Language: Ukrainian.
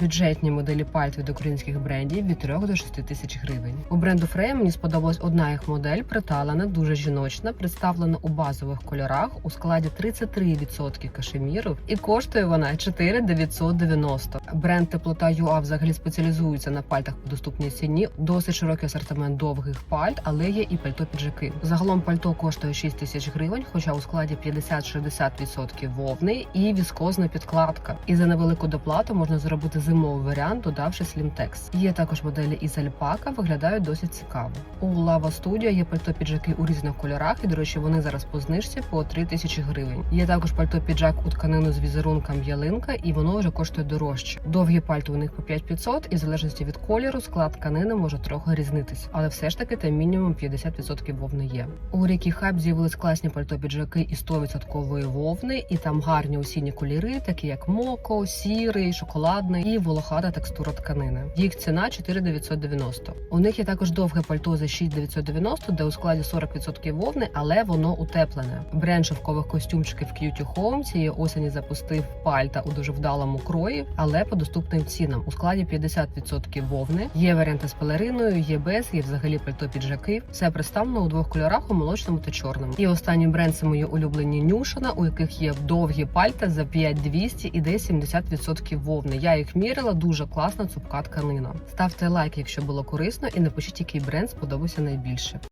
Бюджетні моделі пальт від українських брендів від 3 до 6 тисяч гривень. У бренду Freya мені сподобалась одна їх модель, приталена, дуже жіночна, представлена у базових кольорах у складі 33% кашеміру, і коштує вона 4990. Бренд Теплота ЮА взагалі спеціалізується на пальтах по доступній ціні. Досить широкий асортимент довгих пальт, але є і пальто піджаки. Загалом пальто коштує 6 тисяч гривень, хоча у складі 50-60% вовни і віскозна підкладка. І за невелику доплату можна зробити зимовий варіант, додавши слімтекс. Є також моделі із альпака, виглядають досить цікаво. У Lava Studio є пальто піджаки у різних кольорах, і до речі, вони зараз по знижці по 3 тисячі гривень. Є також пальто піджак у тканину з візерунком ялинка, і воно вже коштує дорожче. Довгі пальто у них по 5500, і в залежності від кольору склад тканини може трохи різнитись, але все ж таки там мінімум 50% вовни є. У Рікі Хайп з'явились класні пальто піджаки із 100% вовни, і там гарні осінні кольори, такі як моко, сірий, шоколадний і волохата текстура тканини. Їх ціна 4990. У них є також довге пальто за 6990, де у складі 40% вовни, але воно утеплене. Бренд шовкових костюмчиків Cutie Home цієї осені запустив пальта у дуже вдалому крої, але по доступним цінам. У складі 50% вовни. Є варіанти з пелериною, є без, є взагалі пальто піджаки. Все представлено у двох кольорах у молочному та чорному. І останній бренд це мої улюблені Нюшина, у яких є довгі пальта за 5200 і десь 70% вовни. Я їх мірила, дуже класна цупка тканина. Ставте лайк, якщо було корисно, і напишіть, який бренд сподобався найбільше.